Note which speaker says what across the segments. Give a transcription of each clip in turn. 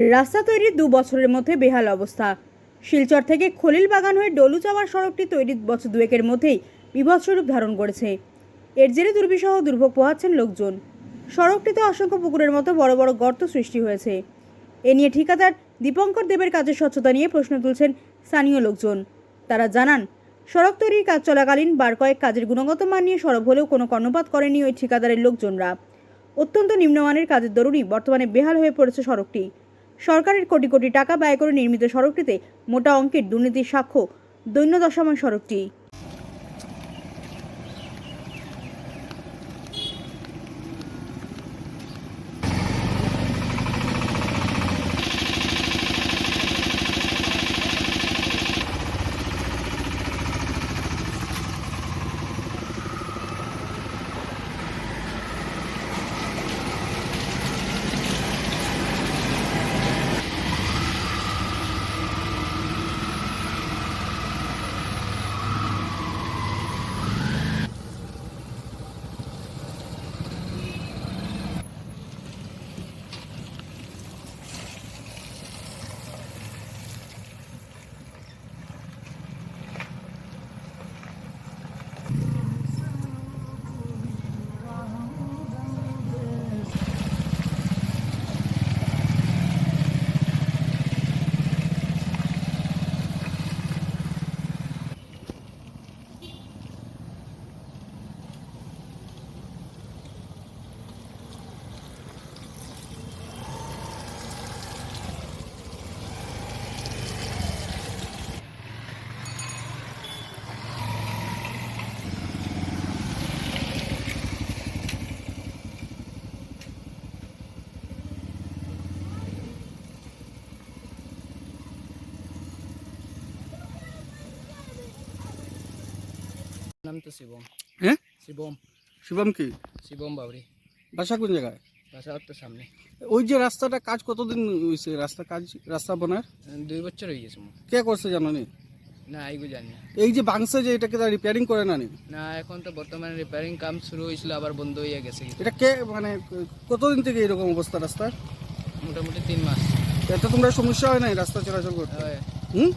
Speaker 1: রাস্তা তৈরির দু বছরের মধ্যে বেহাল অবস্থা। শিলচর থেকে খলিল বাগান হয়ে ডলু যাওয়ার সড়কটি তৈরির বছর দুয়েকের মধ্যেই বিভৎস রূপ ধারণ করেছে। এর জেরে দুর্বিষহ দুর্ভোগ পোহাচ্ছেন লোকজন। সড়কটিতে অসংখ্য পুকুরের মতো বড় বড় গর্ত সৃষ্টি হয়েছে। এ নিয়ে ঠিকাদার দীপঙ্কর দেবের কাজের স্বচ্ছতা নিয়ে প্রশ্ন তুলছেন স্থানীয় লোকজন। তারা জানান, সড়ক তৈরির কাজ চলাকালীন বার কয়েক কাজের গুণগত মান নিয়ে সরব হলেও কোনো কর্ণপাত করেনি ওই ঠিকাদারের লোকজনরা। অত্যন্ত নিম্নমানের কাজের দরুনই বর্তমানে বেহাল হয়ে পড়েছে সড়কটি। সরকারের কোটি কোটি টাকা ব্যয় করে নির্মিত সড়কটিতে মোটা অঙ্কের দুর্নীতির সাক্ষ্য দৈন্য দশাময় সড়কটি।
Speaker 2: নাম তো শিবম।
Speaker 3: হ্যাঁ
Speaker 2: শিবম।
Speaker 3: শিবম কি?
Speaker 2: শিবম বাবরি।
Speaker 3: বাসা কোন জায়গায়?
Speaker 2: বাসা তো সামনে।
Speaker 3: ওই যে রাস্তাটা কাজ কতদিন হয়েছে রাস্তা কাজ রাস্তা বানার?
Speaker 2: দুই বছর হয়ে গেছে।
Speaker 3: কে করছে জানো নি?
Speaker 2: না এইগুলো জানি না।
Speaker 3: এই যে বাংসে যে এটাকে রিপেয়ারিং করে না নি?
Speaker 2: না এখন তো বর্তমানে রিপেয়ারিং কাম শুরু হয়েছিল আবার বন্ধ হয়ে গেছে।
Speaker 3: এটা কে মানে কতদিন থেকে এরকম অবস্থা রাস্তার
Speaker 2: মোটামুটি তিন মাস।
Speaker 3: এটা তোমরা সমস্যা হয় না রাস্তা চলাচল করতে? হুম?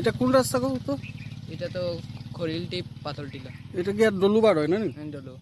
Speaker 3: এটা কোন রাস্তা গো তো?
Speaker 2: এটা তো খরিল টিপ পাথর টিলা।
Speaker 3: এটা কি আর ডলুবার হয় না
Speaker 2: ডলো।